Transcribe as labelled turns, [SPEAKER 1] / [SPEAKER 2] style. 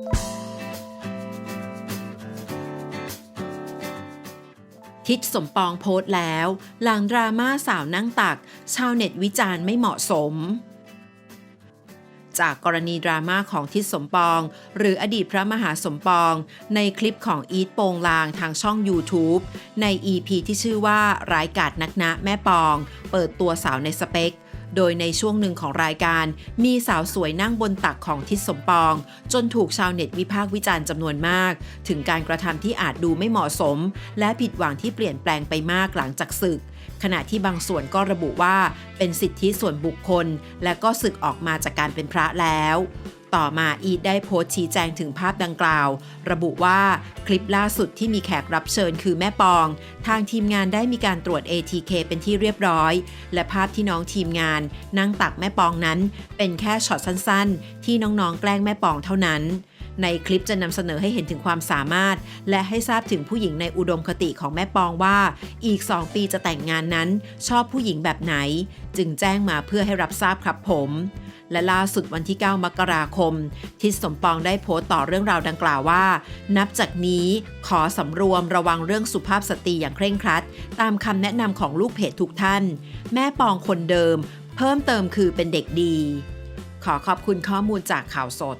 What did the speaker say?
[SPEAKER 1] ทิศสมปองโพสต์แล้ว หลังดราม่าสาวนั่งตัก ชาวเน็ตวิจารณ์ไม่เหมาะสม จากกรณีดราม่าของทิศสมปอง หรืออดีตพระมหาสมปอง ในคลิปของอีทโปงลางทางช่อง YouTube ใน EP ที่ชื่อว่าร้ายกาดนักนะแม่ปอง เปิดตัวสาวในสเปค โดยในช่วงหนึ่งของรายการ มีสาวสวยนั่งบนตักของทิศสมปอง จนถูกชาวเน็ตวิพากษ์วิจารณ์จำนวนมาก ถึงการกระทำที่อาจดูไม่เหมาะสม และผิดหวังที่เปลี่ยนแปลงไปมากหลังจากศึก ขณะที่บางส่วนก็ระบุว่าเป็นสิทธิส่วนบุคคล และก็ศึกออกมาจากการเป็นพระแล้ว ต่อมาอีทได้โพสต์ชี้แจงถึงภาพดังกล่าว ระบุว่าคลิปล่าสุดที่มีแขกรับเชิญคือแม่ปอง ทางทีมงานได้มีการตรวจ ATK เป็นที่เรียบร้อย และภาพที่น้องทีมงาน นั่งตักแม่ปองนั้น เป็นแค่ช็อตสั้นๆ ที่น้องๆ แกล้งแม่ปองเท่านั้นในคลิปจะนำเสนอให้เห็นถึงความสามารถ และให้ทราบถึงผู้หญิงในอุดมคติของแม่ปองว่า อีก 2 ปีจะแต่งงานนั้น ชอบผู้หญิงแบบไหน จึงแจ้งมาเพื่อให้รับทราบครับผม และล่าสุดวันที่ 9 มกราคม ทิศสมปองได้โพสต์ต่อเรื่องราวดังกล่าวว่า นับจากนี้ขอสำรวมระวังเรื่องสุภาพสตรีอย่างเคร่งครัด ตามคำแนะนำของลูกเพจทุกท่าน แม่ปองคนเดิม เพิ่มเติมคือเป็นเด็กดี ขอขอบคุณข้อมูลจากข่าวสด